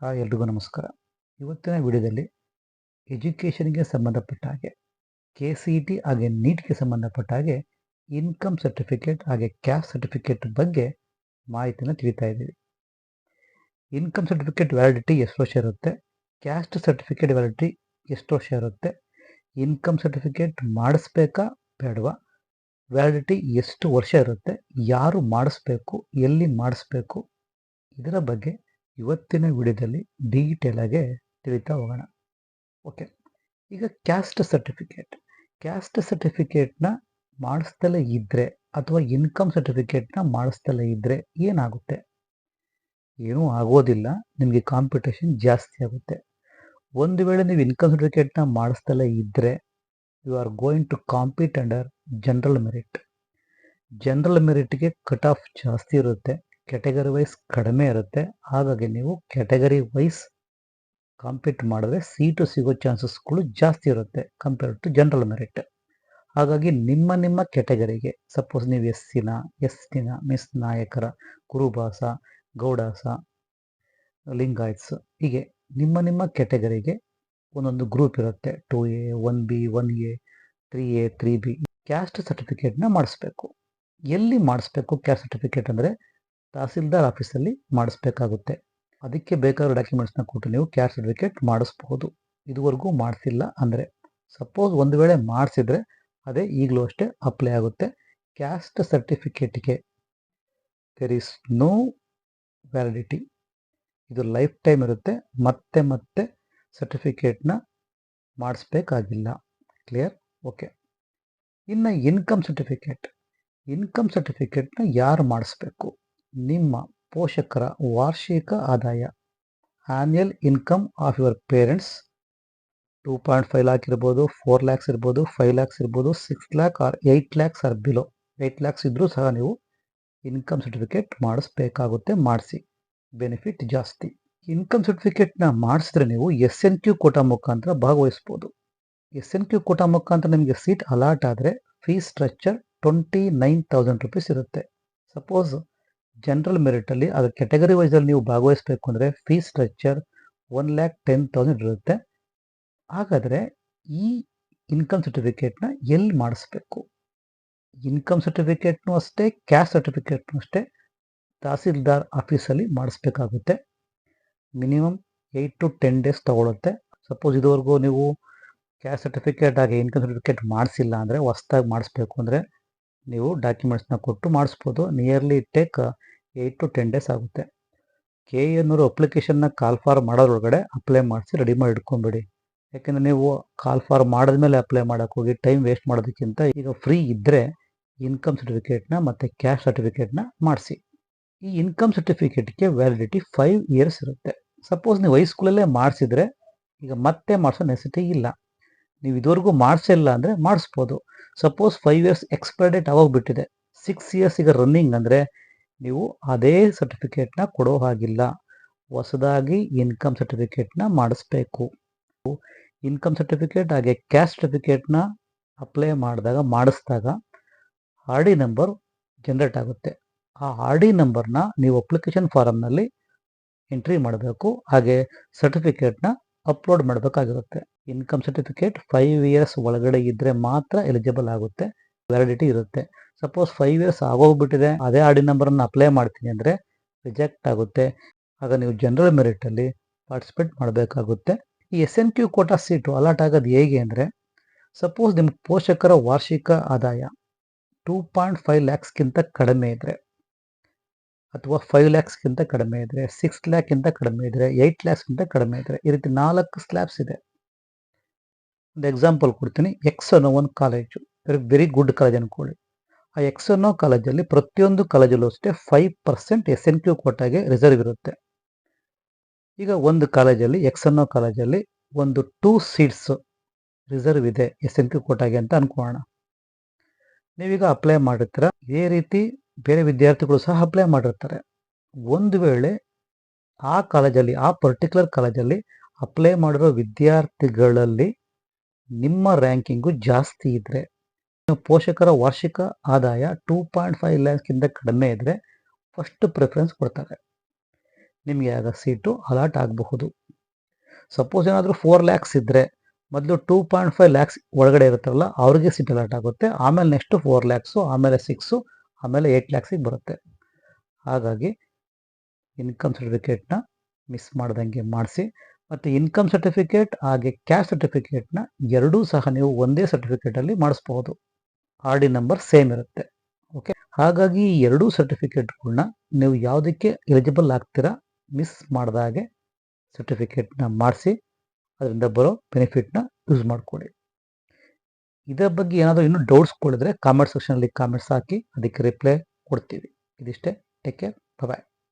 Hi ಎಲ್ರಿಗೂ ನಮಸ್ಕಾರ. ಇವತ್ತಿನ ವಿಡಿಯೋದಲ್ಲಿ ಎಜುಕೇಷನ್ಗೆ ಸಂಬಂಧಪಟ್ಟ ಹಾಗೆ ಕೆ ಸಿ ಟಿ ಹಾಗೆ ನೀಟ್ಗೆ ಸಂಬಂಧಪಟ್ಟ ಹಾಗೆ ಇನ್ಕಮ್ ಸರ್ಟಿಫಿಕೇಟ್ ಹಾಗೆ ಕ್ಯಾಸ್ಟ್ ಸರ್ಟಿಫಿಕೇಟ್ ಬಗ್ಗೆ ಮಾಹಿತಿನ ತಿಳಿತಾ ಇದ್ದೀವಿ. ಇನ್ಕಮ್ ಸರ್ಟಿಫಿಕೇಟ್ ವ್ಯಾಲಿಡಿಟಿ ಎಷ್ಟು ವರ್ಷ ಇರುತ್ತೆ? ಕ್ಯಾಸ್ಟ್ ಸರ್ಟಿಫಿಕೇಟ್ ವ್ಯಾಲಿಡಿಟಿ ಎಷ್ಟು ವರ್ಷ ಇರುತ್ತೆ? ಇನ್ಕಮ್ ಸರ್ಟಿಫಿಕೇಟ್ ಮಾಡಿಸ್ಬೇಕಾ ಬೇಡವಾ? ವ್ಯಾಲಿಡಿಟಿ ಎಷ್ಟು ವರ್ಷ ಇರುತ್ತೆ? ಯಾರು ಮಾಡಿಸ್ಬೇಕು? ಎಲ್ಲಿ ಮಾಡಿಸ್ಬೇಕು? ಇದರ ಬಗ್ಗೆ ಇವತ್ತಿನ ವಿಡಿಯೋದಲ್ಲಿ ಡೀಟೇಲಾಗೆ ತಿಳಿತಾ ಹೋಗೋಣ. ಓಕೆ ಈಗ ಕ್ಯಾಸ್ಟ್ ಸರ್ಟಿಫಿಕೇಟ್ ಕ್ಯಾಸ್ಟ್ ಸರ್ಟಿಫಿಕೇಟ್ನ ಮಾಡಿಸ್ದಲೇ ಇದ್ದರೆ ಅಥವಾ ಇನ್ಕಮ್ ಸರ್ಟಿಫಿಕೇಟ್ನ ಮಾಡಿಸ್ದಲೇ ಇದ್ದರೆ ಏನಾಗುತ್ತೆ? ಏನೂ ಆಗೋದಿಲ್ಲ. ನಿಮಗೆ ಕಾಂಪಿಟೇಷನ್ ಜಾಸ್ತಿ ಆಗುತ್ತೆ. ಒಂದು ವೇಳೆ ನೀವು ಇನ್ಕಮ್ ಸರ್ಟಿಫಿಕೇಟ್ನ ಮಾಡಿಸ್ದಲೇ ಇದ್ದರೆ you are going to compete under general merit general ಮೆರಿಟ್ಗೆ cut off ಜಾಸ್ತಿ ಇರುತ್ತೆ. ಕ್ಯಾಟಗರಿ ವೈಸ್ ಕಡಿಮೆ ಇರುತ್ತೆ. ಹಾಗಾಗಿ ನೀವು ಕ್ಯಾಟಗರಿ ವೈಸ್ ಕಾಂಪೀಟ್ ಮಾಡಿದ್ರೆ ಸೀಟು ಸಿಗೋ ಚಾನ್ಸಸ್ಗಳು ಜಾಸ್ತಿ ಇರುತ್ತೆ ಕಂಪೇರ್ಡ್ ಟು ಜನರಲ್ ಮೆರಿಟ್ ಹಾಗಾಗಿ ನಿಮ್ಮ ನಿಮ್ಮ ಕ್ಯಾಟಗರಿಗೆ ಸಪೋಸ್ ನೀವು ಎಸ್ ಸಿನ ಎಸ್ ಟಿನ ಮಿಸ್ ನಾಯಕರ ಕುರುಬಾಸ ಗೌಡಾಸ ಲಿಂಗಾಯತ್ಸ್ ಹೀಗೆ ನಿಮ್ಮ ನಿಮ್ಮ ಕ್ಯಾಟಗರಿಗೆ ಒಂದೊಂದು ಗ್ರೂಪ್ ಇರುತ್ತೆ. Two A one B one A three A three B caste ಸರ್ಟಿಫಿಕೇಟ್ನ ಮಾಡಿಸ್ಬೇಕು. ಎಲ್ಲಿ ಮಾಡಿಸ್ಬೇಕು ಕ್ಯಾಸ್ಟ್ ಸರ್ಟಿಫಿಕೇಟ್ ಅಂದರೆ ತಹಸೀಲ್ದಾರ್ ಆಫೀಸಲ್ಲಿ ಮಾಡಿಸ್ಬೇಕಾಗುತ್ತೆ. ಅದಕ್ಕೆ ಬೇಕಾದ ಡಾಕ್ಯುಮೆಂಟ್ಸ್ನ ಕೊಟ್ಟು ನೀವು ಕ್ಯಾಸ್ಟ್ ಸರ್ಟಿಫಿಕೇಟ್ ಮಾಡಿಸ್ಬೋದು. ಇದುವರೆಗೂ ಮಾಡಿಸಿಲ್ಲ ಅಂದರೆ ಸಪೋಸ್ ಒಂದು ವೇಳೆ ಮಾಡಿಸಿದರೆ ಅದೇ ಈಗಲೂ ಅಷ್ಟೇ ಅಪ್ಲೈ ಆಗುತ್ತೆ. ಕ್ಯಾಸ್ಟ್ ಸರ್ಟಿಫಿಕೇಟ್ಗೆ ದೆರ್ ಈಸ್ ನೋ ವ್ಯಾಲಿಡಿಟಿ ಇದು ಲೈಫ್ ಟೈಮ್ ಇರುತ್ತೆ. ಮತ್ತೆ ಮತ್ತೆ ಸರ್ಟಿಫಿಕೇಟ್ನ ಮಾಡಿಸ್ಬೇಕಾಗಿಲ್ಲ. ಕ್ಲಿಯರ್ ಓಕೆ ಇನ್ನು ಇನ್ಕಮ್ ಸರ್ಟಿಫಿಕೇಟ್ ಇನ್ಕಮ್ ಸರ್ಟಿಫಿಕೇಟ್ನ ಯಾರು ಮಾಡಿಸ್ಬೇಕು? ನಿಮ್ಮ ಪೋಷಕರ ವಾರ್ಷಿಕ ಆದಾಯ annual income of your parents two point five lakh ಇರ್ಬೋದು ಫೋರ್ ಲ್ಯಾಕ್ಸ್ ಇರ್ಬೋದು ಫೈವ್ ಲ್ಯಾಕ್ಸ್ ಇರ್ಬೋದು six lakh or eight lakhs or below eight lakhs ಇದ್ದರೂ ಸಹ ನೀವು ಇನ್ಕಮ್ ಸರ್ಟಿಫಿಕೇಟ್ ಮಾಡಿಸ್ಬೇಕಾಗುತ್ತೆ, ಮಾಡಿಸಿ. ಬೆನಿಫಿಟ್ ಜಾಸ್ತಿ. ಇನ್ಕಮ್ ಸರ್ಟಿಫಿಕೇಟ್ನ ಮಾಡಿಸಿದ್ರೆ ನೀವು ಎಸ್ ಎನ್ ಕ್ಯೂ ಕೋಟಾ ಮುಖಾಂತರ ಭಾಗವಹಿಸ್ಬೋದು. ಎಸ್ ಎನ್ ಕ್ಯೂ ಕೋಟಾ ಮುಖಾಂತರ ನಿಮಗೆ ಸೀಟ್ ಅಲಾಟ್ ಆದರೆ fees structure twenty nine thousand rupees ಇರುತ್ತೆ. ಸಪೋಸ್ ಜನರಲ್ ಮೆರಿಟಲ್ಲಿ ಅದು ಕ್ಯಾಟಗರಿ ವೈಸಲ್ಲಿ ನೀವು ಭಾಗವಹಿಸಬೇಕು ಅಂದರೆ fees structure one lakh ten thousand ಇರುತ್ತೆ. ಹಾಗಾದರೆ ಈ ಇನ್ಕಮ್ ಸರ್ಟಿಫಿಕೇಟ್ನ ಎಲ್ಲಿ ಮಾಡಿಸ್ಬೇಕು? ಇನ್ಕಮ್ ಸರ್ಟಿಫಿಕೇಟ್ನು ಅಷ್ಟೇ ಕ್ಯಾಶ್ ಸರ್ಟಿಫಿಕೇಟ್ನು ಅಷ್ಟೇ ತಹಸೀಲ್ದಾರ್ ಆಫೀಸಲ್ಲಿ ಮಾಡಿಸ್ಬೇಕಾಗುತ್ತೆ. Minimum eight to ten days ತೊಗೊಳುತ್ತೆ. Suppose ಇದುವರೆಗೂ ನೀವು ಕ್ಯಾಶ್ ಸರ್ಟಿಫಿಕೇಟ್ ಆಗಿ ಇನ್ಕಮ್ ಸರ್ಟಿಫಿಕೇಟ್ ಮಾಡಿಸಿಲ್ಲ ಅಂದರೆ ಹೊಸ್ದಾಗಿ ಮಾಡಿಸ್ಬೇಕು ಅಂದರೆ ನೀವು ಡಾಕ್ಯುಮೆಂಟ್ಸ್ನ ಕೊಟ್ಟು ಮಾಡಿಸ್ಬೋದು. Nearly take eight to ten days ಆಗುತ್ತೆ. ಕೆ ಎನ್ನೂರು ಅಪ್ಲಿಕೇಶನ್ನ ಕಾಲ್ ಫಾರ್ ಮಾಡೋದ್ರೊಳಗಡೆ ಅಪ್ಲೈ ಮಾಡಿಸಿ ರೆಡಿ ಮಾಡಿ ಇಟ್ಕೊಂಬಿಡಿ ಯಾಕೆಂದರೆ ನೀವು ಕಾಲ್ ಫಾರ್ ಮಾಡಿದ್ಮೇಲೆ ಅಪ್ಲೈ ಮಾಡೋಕ್ಕೆ ಹೋಗಿ ಟೈಮ್ ವೇಸ್ಟ್ ಮಾಡೋದಕ್ಕಿಂತ ಈಗ ಫ್ರೀ ಇದ್ದರೆ ಇನ್ಕಮ್ ಸರ್ಟಿಫಿಕೇಟ್ನ ಮತ್ತು ಕ್ಯಾಶ್ ಸರ್ಟಿಫಿಕೇಟ್ನ ಮಾಡಿಸಿ. ಈ ಇನ್ಕಮ್ ಸರ್ಟಿಫಿಕೇಟ್ಗೆ ವ್ಯಾಲಿಡಿಟಿ ಫೈವ್ ಇಯರ್ಸ್ ಇರುತ್ತೆ. ಸಪೋಸ್ ನೀವು ಹೈಸ್ಕೂಲಲ್ಲೇ ಮಾಡಿಸಿದ್ರೆ ಈಗ ಮತ್ತೆ ಮಾಡಿಸೋ ನೆಸಿಟಿ ಇಲ್ಲ. ನೀವು ಇದುವರೆಗೂ ಮಾಡಿಸಿಲ್ಲ ಅಂದರೆ ಮಾಡಿಸ್ಬೋದು. Suppose five years expire date ಬಿಟ್ಟಿದೆ ಸಿಕ್ಸ್ ಇಯರ್ಸ್ ಈಗ ರನ್ನಿಂಗ್ ಅಂದರೆ ನೀವು ಅದೇ ಸರ್ಟಿಫಿಕೇಟ್ನ ಕೊಡೋ ಹಾಗಿಲ್ಲ. ಹೊಸದಾಗಿ ಇನ್ಕಮ್ ಸರ್ಟಿಫಿಕೇಟ್ನ ಮಾಡಿಸ್ಬೇಕು. ಇನ್ಕಮ್ ಸರ್ಟಿಫಿಕೇಟ್ ಹಾಗೆ ಕ್ಯಾಸ್ಟ್ ಸರ್ಟಿಫಿಕೇಟ್ನ ಅಪ್ಲೈ ಮಾಡಿದಾಗ, ಮಾಡಿಸಿದಾಗ ಆರ್ ಡಿ ನಂಬರ್ ಜನ್ರೇಟ್ ಆಗುತ್ತೆ. ಆ ಆರ್ ಡಿ ನಂಬರ್ನ ನೀವು ಅಪ್ಲಿಕೇಶನ್ ಫಾರಮ್ನಲ್ಲಿ ಎಂಟ್ರಿ ಮಾಡಬೇಕು. ಹಾಗೆ ಸರ್ಟಿಫಿಕೇಟ್ನ ಅಪ್ಲೋಡ್ ಮಾಡಬೇಕಾಗಿರುತ್ತೆ. ಇನ್ಕಮ್ ಸರ್ಟಿಫಿಕೇಟ್ ಫೈವ್ ಇಯರ್ಸ್ ಒಳಗಡೆ ಇದ್ದರೆ ಮಾತ್ರ ಎಲಿಜಿಬಲ್ ಆಗುತ್ತೆ. ವ್ಯಾಲಿಡಿಟಿ ಇರುತ್ತೆ. ಸಪೋಸ್ ಫೈವ್ ಇಯರ್ಸ್ ಆಗೋಗ್ಬಿಟ್ಟಿದೆ, ಅದೇ ಆರ್ ಡಿ ನಂಬರನ್ನು ಅಪ್ಲೈ ಮಾಡ್ತೀನಿ ಅಂದರೆ ರಿಜೆಕ್ಟ್ ಆಗುತ್ತೆ. ಆಗ ನೀವು ಜನರಲ್ ಮೆರಿಟಲ್ಲಿ ಪಾರ್ಟಿಸಿಪೇಟ್ ಮಾಡಬೇಕಾಗುತ್ತೆ. ಈ S N Q quota seat allot ಆಗೋದು ಹೇಗೆ ಅಂದರೆ ಸಪೋಸ್ ನಿಮ್ಮ ಪೋಷಕರ ವಾರ್ಷಿಕ ಆದಾಯ ಟೂ ಪಾಯಿಂಟ್ ಫೈವ್ ಲ್ಯಾಕ್ಸ್ಗಿಂತ ಕಡಿಮೆ ಇದ್ದರೆ ಅಥವಾ ಫೈವ್ ಲ್ಯಾಕ್ಸ್ಗಿಂತ ಕಡಿಮೆ ಇದ್ದರೆ ಸಿಕ್ಸ್ ಲ್ಯಾಕ್ಗಿಂತ ಕಡಿಮೆ ಇದ್ದರೆ ಏಯ್ಟ್ ಲ್ಯಾಕ್ಸ್ಗಿಂತ ಕಡಿಮೆ ಇದ್ದರೆ ಈ ರೀತಿ ನಾಲ್ಕು ಸ್ಲ್ಯಾಬ್ಸ್ ಇದೆ. ಒಂದು ಎಕ್ಸಾಂಪಲ್ ಕೊಡ್ತೀನಿ. ಎಕ್ಸ್ ಅನ್ನೋ ಒಂದು ಕಾಲೇಜು ವೆರಿ ಗುಡ್ ಕಾಲೇಜ್ ಅನ್ಕೊಳ್ಳಿ. ಆ ಎಕ್ಸ್ ಅನ್ನೋ ಕಾಲೇಜಲ್ಲಿ ಪ್ರತಿಯೊಂದು ಕಾಲೇಜಲ್ಲೂ ಅಷ್ಟೇ five percent S N Q ಕೋಟಾಗೆ reserve ಇರುತ್ತೆ. ಈಗ ಒಂದು ಕಾಲೇಜಲ್ಲಿ ಎಕ್ಸ್ ಅನ್ನೋ ಕಾಲೇಜಲ್ಲಿ ಒಂದು ಟೂ ಸೀಟ್ಸ್ ರಿಸರ್ವ್ ಇದೆ ಎಸ್ ಎನ್ ಕ್ಯೂ ಕೋಟಾಗೆ ಅಂತ ಅನ್ಕೋಣ ನೀವೀಗ ಅಪ್ಲೈ ಮಾಡಿರ್ತೀರ, ಇದೇ ರೀತಿ ಬೇರೆ ವಿದ್ಯಾರ್ಥಿಗಳು ಸಹ ಅಪ್ಲೈ ಮಾಡಿರ್ತಾರೆ. ಒಂದು ವೇಳೆ ಆ ಕಾಲೇಜಲ್ಲಿ, ಆ ಪರ್ಟಿಕ್ಯುಲರ್ ಕಾಲೇಜಲ್ಲಿ ಅಪ್ಲೈ ಮಾಡಿರೋ ವಿದ್ಯಾರ್ಥಿಗಳಲ್ಲಿ ನಿಮ್ಮ ರ್ಯಾಂಕಿಂಗು ಜಾಸ್ತಿ ಇದ್ದರೆ ಪೋಷಕರ ವಾರ್ಷಿಕ ಆದಾಯ ಟೂ ಪಾಯಿಂಟ್ ಫೈವ್ ಲ್ಯಾಕ್ಸ್ಗಿಂತ ಕಡಿಮೆ ಇದ್ದರೆ ಫಸ್ಟ್ ಪ್ರಿಫರೆನ್ಸ್ ಕೊಡ್ತಾರೆ. ನಿಮಗೆ ಆಗ ಸೀಟು ಅಲಾಟ್ ಆಗಬಹುದು. ಸಪೋಸ್ ಏನಾದರೂ ಫೋರ್ ಲ್ಯಾಕ್ಸ್ ಇದ್ದರೆ ಮೊದಲು ಟೂ ಪಾಯಿಂಟ್ ಫೈವ್ ಲ್ಯಾಕ್ಸ್ ಒಳಗಡೆ ಇರುತ್ತಲ್ಲ, ಅವ್ರಿಗೆ ಸೀಟ್ ಅಲಾಟ್ ಆಗುತ್ತೆ. ಆಮೇಲೆ ನೆಕ್ಸ್ಟು ಫೋರ್ ಲ್ಯಾಕ್ಸು ಆಮೇಲೆ ಸಿಕ್ಸು ಆಮೇಲೆ ಏಯ್ಟ್ ಲ್ಯಾಕ್ಸಿಗೆ ಬರುತ್ತೆ. ಹಾಗಾಗಿ ಇನ್ಕಮ್ ಸರ್ಟಿಫಿಕೇಟ್ನ ಮಿಸ್ ಮಾಡ್ದಂಗೆ ಮಾಡಿಸಿ. ಮತ್ತು ಇನ್ಕಮ್ ಸರ್ಟಿಫಿಕೇಟ್ ಹಾಗೆ ಕ್ಯಾಶ್ ಸರ್ಟಿಫಿಕೇಟ್ನ ಎರಡೂ ಸಹ ನೀವು ಒಂದೇ ಸರ್ಟಿಫಿಕೇಟಲ್ಲಿ ಮಾಡಿಸ್ಬೋದು ಆರ್ ಡಿ ನಂಬರ್ ಸೇಮ್ ಇರುತ್ತೆ. ಓಕೆ ಹಾಗಾಗಿ ಈ ಎರಡೂ ಸರ್ಟಿಫಿಕೇಟ್ಗಳನ್ನ ನೀವು ಯಾವುದಕ್ಕೆ ಎಲಿಜಿಬಲ್ ಆಗ್ತೀರಾ ಮಿಸ್ ಮಾಡ್ದಾಗೆ ಸರ್ಟಿಫಿಕೇಟ್ನ ಮಾಡಿಸಿ, ಅದರಿಂದ ಬರೋ ಬೆನಿಫಿಟ್ನ ಯೂಸ್ ಮಾಡ್ಕೊಳ್ಳಿ ಇದರ ಬಗ್ಗೆ ಏನಾದರೂ ಇನ್ನೂ ಡೌಟ್ಸ್ಗಳಿದ್ರೆ ಕಾಮೆಂಟ್ ಸೆಕ್ಷನಲ್ಲಿ ಕಾಮೆಂಟ್ಸ್ ಹಾಕಿ, ಅದಕ್ಕೆ ರಿಪ್ಲೈ ಕೊಡ್ತೀವಿ. ಇದಿಷ್ಟೇ. Take care bye